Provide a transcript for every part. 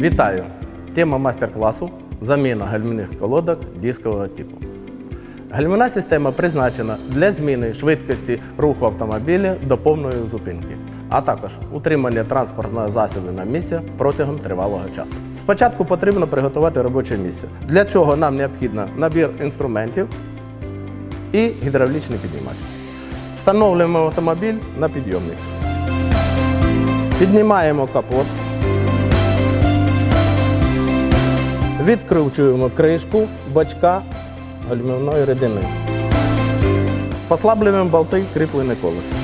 Вітаю! Тема майстер-класу заміна гальмівних колодок дискового типу. Гальмівна система призначена для зміни швидкості руху автомобіля до повної зупинки, а також утримання транспортного засобу на місці протягом тривалого часу. Спочатку потрібно приготувати робоче місце. Для цього нам необхідно набір інструментів і гідравлічний піднімач. Встановлюємо автомобіль на підйомник. Піднімаємо капот. Відкручуємо кришку бачка гальмівної рідини. Послаблюємо болти кріплене колеса.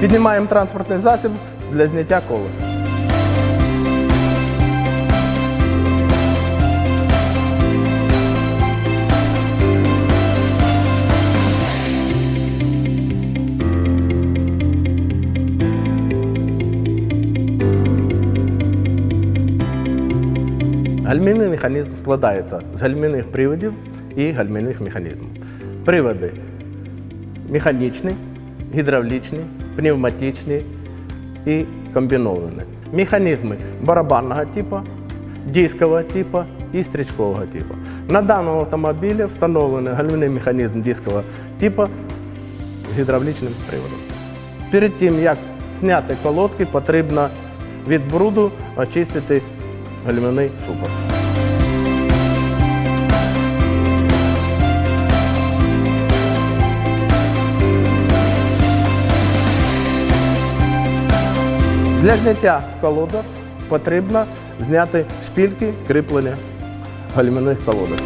Піднімаємо транспортний засіб для зняття колеса. Гальмівний механізм складається з гальмівних приводів і гальмівних механізмів. Приводи механічні, гідравлічні, пневматичні і комбіновані. Механізми барабанного типу, дискового типу і стрічкового типу. На даному автомобілі встановлений гальмівний механізм дискового типу з гідравлічним приводом. Перед тим, як зняти колодки, потрібно від бруду очистити гальмівний супер. Для зняття колодок потрібно зняти шпільки кріплення гальмівних колодок.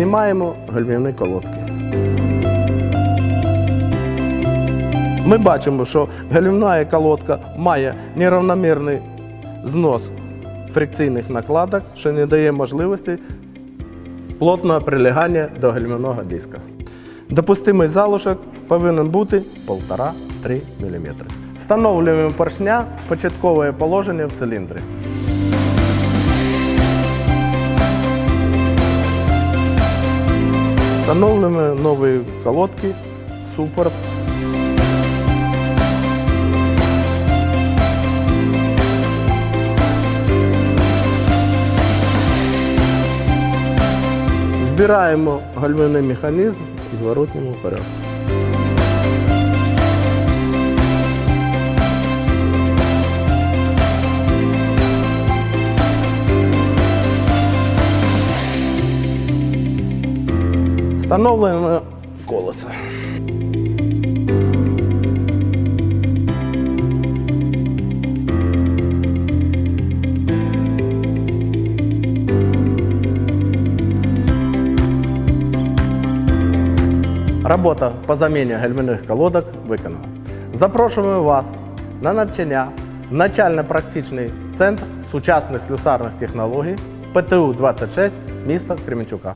Знімаємо гальмівні колодки. Ми бачимо, що гальмівна колодка має нерівномірний знос фрикційних накладок, що не дає можливості плотного прилягання до гальмівного диска. Допустимий залишок повинен бути 1,5-3 мм. Встановлюємо поршня початкове положення в циліндрі. Встановлюємо нові колодки, супорт. Збираємо гальмівний механізм і зворотньому вперед. Встановлюємо колесо. Робота по заміні гальмівних колодок виконана. Запрошуємо вас на навчання в навчально-практичний центр сучасних слюсарних технологій ПТУ 26 міста Кременчука.